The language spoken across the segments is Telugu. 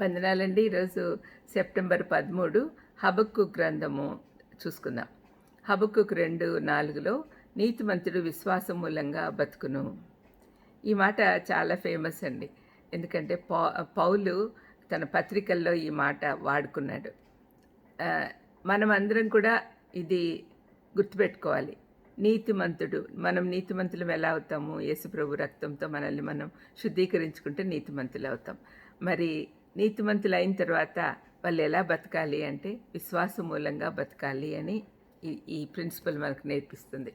వందనాలండి ఈరోజు సెప్టెంబర్ పదమూడు హబక్కు గ్రంథము చూసుకుందాం. హబక్కు రెండు నాలుగులో నీతిమంతుడు విశ్వాసం మూలంగా బతుకును. ఈ మాట చాలా ఫేమస్ అండి. ఎందుకంటే పౌ పౌలు తన పత్రికల్లో ఈ మాట వాడుకున్నాడు. మనం మనమందరం కూడా ఇది గుర్తుపెట్టుకోవాలి. నీతిమంతుడు మనం నీతిమంతులం ఎలా అవుతాము? యేసుప్రభు రక్తంతో మనల్ని మనం శుద్ధీకరించుకుంటే నీతిమంతులు అవుతాం. మరి నీతిమంతులు అయిన తర్వాత వాళ్ళు ఎలా బతకాలి అంటే విశ్వాసం మూలంగా బతకాలి అని ఈ ఈ ప్రిన్సిపల్ మనకు నేర్పిస్తుంది.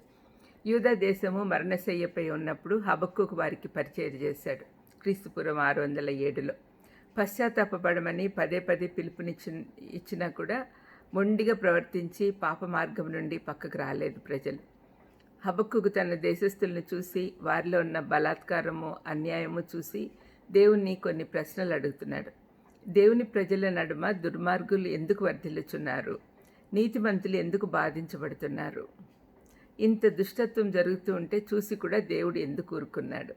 యూదా దేశము మరణశయ్యపై ఉన్నప్పుడు హబక్కుకు వారికి పరిచయం చేశాడు. క్రీస్తుపురం ఆరు వందల ఏడులో. పశ్చాత్తాపడమని పదే పదే పిలుపునిచ్చి ఇచ్చినా కూడా మొండిగా ప్రవర్తించి పాప మార్గం నుండి పక్కకు రాలేదు ప్రజలు. హబక్కుకు తన దేశస్థులను చూసి వారిలో ఉన్న బలాత్కారము అన్యాయము చూసి దేవుణ్ణి కొన్ని ప్రశ్నలు అడుగుతున్నాడు. దేవుని ప్రజల నడుమ దుర్మార్గులు ఎందుకు వర్ధిల్లుచున్నారు? నీతిమంతులు ఎందుకు బాధించబడుతున్నారు? ఇంత దుష్టత్వం జరుగుతూ ఉంటే చూసి కూడా దేవుడు ఎందుకు ఊరుకున్నాడు?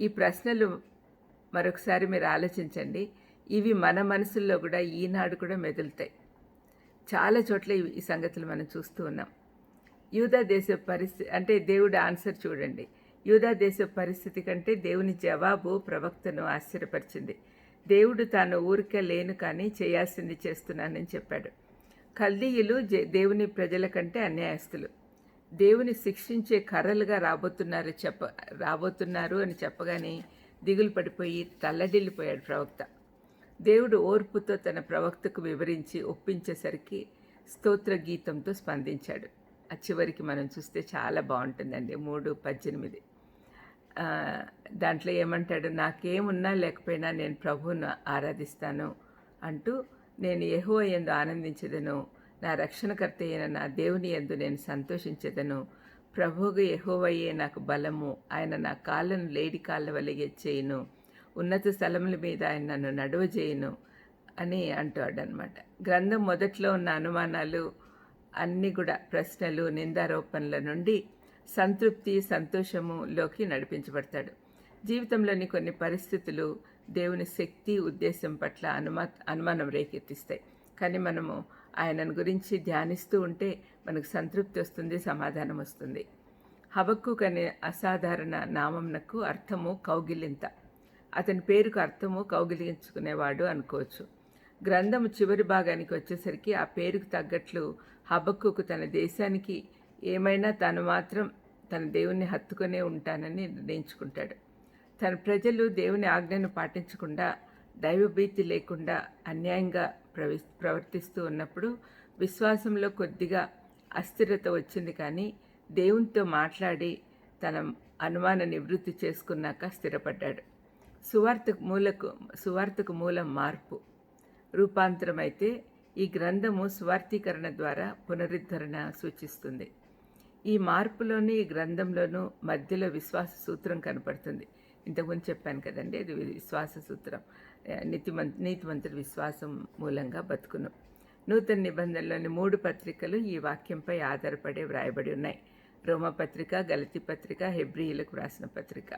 ఈ ప్రశ్నలు మరొకసారి మీరు ఆలోచించండి. ఇవి మన మనసుల్లో కూడా ఈనాడు కూడా మెదులుతాయి. చాలా చోట్ల ఈ సంగతులు మనం చూస్తూ ఉన్నాం. యూదా దేశ పరిస్థితి అంటే దేవుడి ఆన్సర్ చూడండి. యూదా దేశ పరిస్థితి కంటే దేవుని జవాబు ప్రవక్తను ఆశ్చర్యపరిచింది. దేవుడు తాను ఊరికే లేను కానీ చేయాల్సింది చేస్తున్నానని చెప్పాడు. కల్దీయులు జే- దేవుని ప్రజల కంటే అన్యాయస్తులు. దేవుని శిక్షించే కర్రలుగా రాబోతున్నారు చెప్ప రాబోతున్నారు అని చెప్పగానే దిగులు పడిపోయి తల్లడిల్లిపోయాడు ప్రవక్త. దేవుడు ఓర్పుతో తన ప్రవక్తకు వివరించి ఒప్పించేసరికి స్తోత్ర గీతంతో స్పందించాడు. ఆ చివరికి మనం చూస్తే చాలా బాగుంటుందండి మూడు పద్దెనిమిది. దాంట్లో ఏమంటాడు నాకేమున్నా లేకపోయినా నేను ప్రభువును ఆరాధిస్తాను అంటూ నేను ఎహో ఎందు ఆనందించదను నా రక్షణకర్త అయిన నా దేవుని యందు నేను సంతోషించదను. ప్రభువుగా ఎహోవయ్యే నాకు బలము ఆయన నా కాళ్ళను లేడి కాళ్ళ వలిగే చేయను ఉన్నత స్థలముల మీద ఆయన నన్ను నడువజేయను అని అంటాడనమాట గ్రంథం మొదట్లో ఉన్న అనుమానాలు అన్నీ కూడా ప్రశ్నలు నిందారోపణల నుండి సంతృప్తి సంతోషములోకి నడిపించబడతాడు. జీవితంలోని కొన్ని పరిస్థితులు దేవుని శక్తి ఉద్దేశం పట్ల అనుమా అనుమానం రేకెత్తిస్తాయి. కానీ మనము ఆయనను గురించి ధ్యానిస్తూ ఉంటే మనకు సంతృప్తి వస్తుంది సమాధానం వస్తుంది. హవక్కు అనే అసాధారణ నామంనకు అర్థము కౌగిలింత. అతని పేరుకు అర్థము కౌగిలించుకునేవాడు అనుకోవచ్చు. గ్రంథము చివరి భాగానికి వచ్చేసరికి ఆ పేరుకు తగ్గట్లు హబక్కుకు తన దేశానికి ఏమైనా తను మాత్రం తన దేవుణ్ణి హత్తుకునే ఉంటానని నిర్ణయించుకుంటాడు. తన ప్రజలు దేవుని ఆజ్ఞను పాటించకుండా దైవభీతి లేకుండా అన్యాయంగా ప్రవి ప్రవర్తిస్తూ ఉన్నప్పుడు విశ్వాసంలో కొద్దిగా అస్థిరత వచ్చింది కానీ దేవునితో మాట్లాడి తన అనుమాన నివృత్తి చేసుకున్నాక స్థిరపడ్డాడు. సువార్తకు మూలకు సువార్తకు మూలం మార్పు. రూపాంతరం అయితే ఈ గ్రంథము స్వార్థీకరణ ద్వారా పునరుద్ధరణ సూచిస్తుంది. ఈ మార్పులోని ఈ గ్రంథంలోనూ మధ్యలో విశ్వాస సూత్రం కనపడుతుంది. ఇంతకుముందు చెప్పాను కదండి అది విశ్వాస సూత్రం. నీతిమంత నీతిమంతుడి విశ్వాసం మూలంగా బతుకును. నూతన నిబంధనలోని మూడు పత్రికలు ఈ వాక్యంపై ఆధారపడే వ్రాయబడి ఉన్నాయి. రోమపత్రిక గలతి పత్రిక హెబ్రియులకు వ్రాసిన పత్రిక.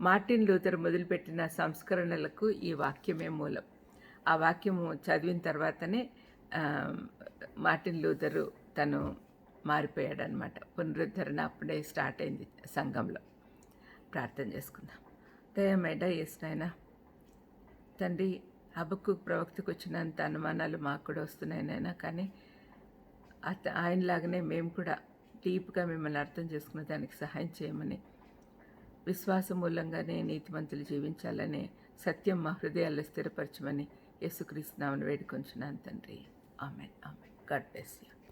మార్టిన్ లూథర్ మొదలుపెట్టిన సంస్కరణలకు ఈ వాక్యమే మూలం. ఆ వాక్యము చదివిన తర్వాతనే మార్టిన్ లూథరు తను మారిపోయాడనమాట. పునరుద్ధరణ అప్పుడే స్టార్ట్ అయింది సంఘంలో. ప్రార్థన చేసుకుందాం దయమేడ నాయనా తండ్రి అబక్కు ప్రవక్తకు వచ్చినంత అనుమానాలు మాకు కూడా వస్తున్నాయినైనా కానీ అత ఆయనలాగానే మేము కూడా డీప్గా మిమ్మల్ని అర్థం చేసుకునే దానికి సహాయం చేయమని విశ్వాసం మూలంగానే నీతిమంతులు జీవించాలని సత్యం మా హృదయాల్లో స్థిరపరచమని యేసుక్రీస్తున్నామని వేడుకొంచున్నాను తండ్రి. Amen amen. God bless you.